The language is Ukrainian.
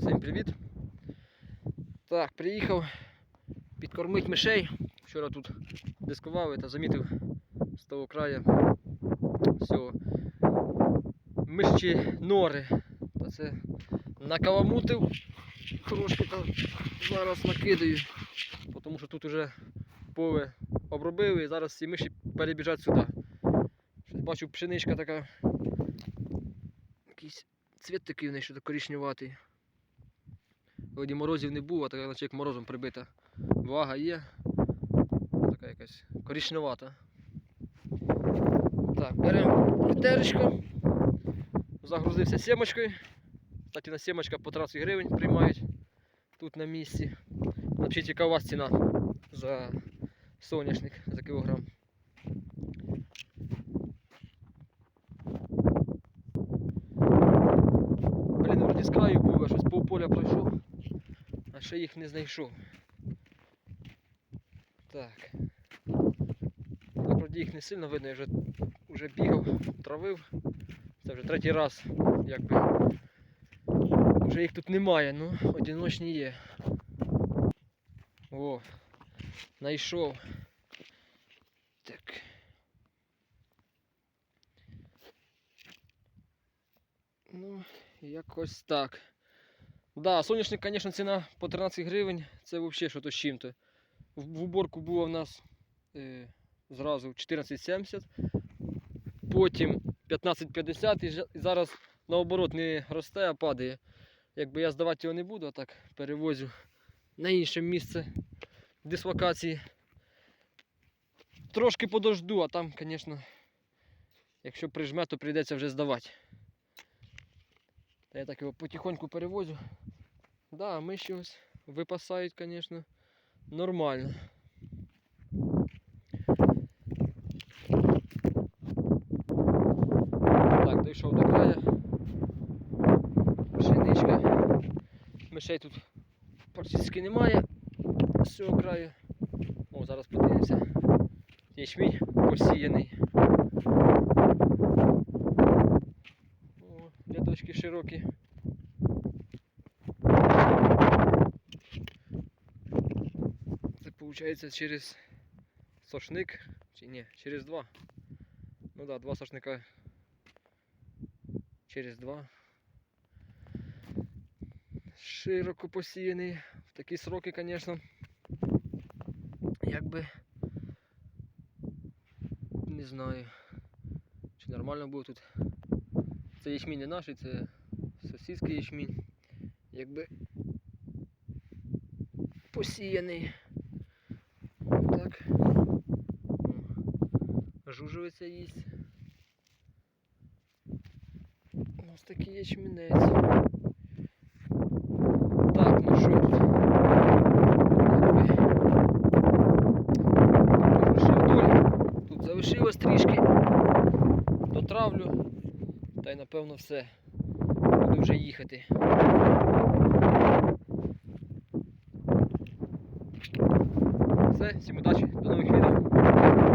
Всім привіт. Так, приїхав підкормити мишей. Вчора тут дискував та замітив з того краю всього мишчі нори. Та це накаламутив трошки та зараз накидаю, тому що тут уже поле обробили і зараз ці миші перебіжать сюди. Щось бачу пшеничка така. Якийсь цвіт такий в неї, що коричневатий. Вроді морозів не було, така наче як морозом прибита. Влага є. Така якась коричневата. Так, беремо відеречко. Загрузився сімочкою. Кстати, на сімочка по 30 гривень приймають тут на місці. Взагалі яка у вас ціна за соняшник за кілограм. Блін, вроді з краю був, а щось по поля пройшов, ще їх не знайшов. Так. Вроді їх не сильно видно, я вже, вже бігав, травив. Це вже третій раз, якби. Вже їх тут немає, ну, одиночні є. О, знайшов. Так. Ну, якось так. Да, соняшник, звісно, ціна по 13 гривень. Це взагалі що то з чим-то. В, уборку було в нас е, зразу 14,70, потім 15,50 і жа- і зараз наоборот не росте, а падає. Якби я здавати його не буду, а так перевозю на інше місце дислокації. Трошки подожду, а там, звісно, якщо прижме, то прийдеться вже здавати. Та я так його потихоньку перевозю. Да, миші ось випасають, звісно, нормально. Так, дійшов до краю. Пшеничка. Мишей тут практично немає з цього краю. О, зараз подивимося. Ячмінь посіяний. широкі. Це виходить через сошник. Чи ні, через два. Ну да, два сошника. Через два. Широко посіяний. В такі сроки, звісно. Якби. Не знаю. Чи нормально буде тут. Це ячмінь не наш, це сусідський ячмінь. Якби посіяний. Так. Жужовиця їсть. Ось такий ячмінець. Так, ну що тут? Покажу ще. Тут залишилось трішки. Дотравлю. Та й напевно все. Буду вже їхати. Все, всім удачі, до нових відео.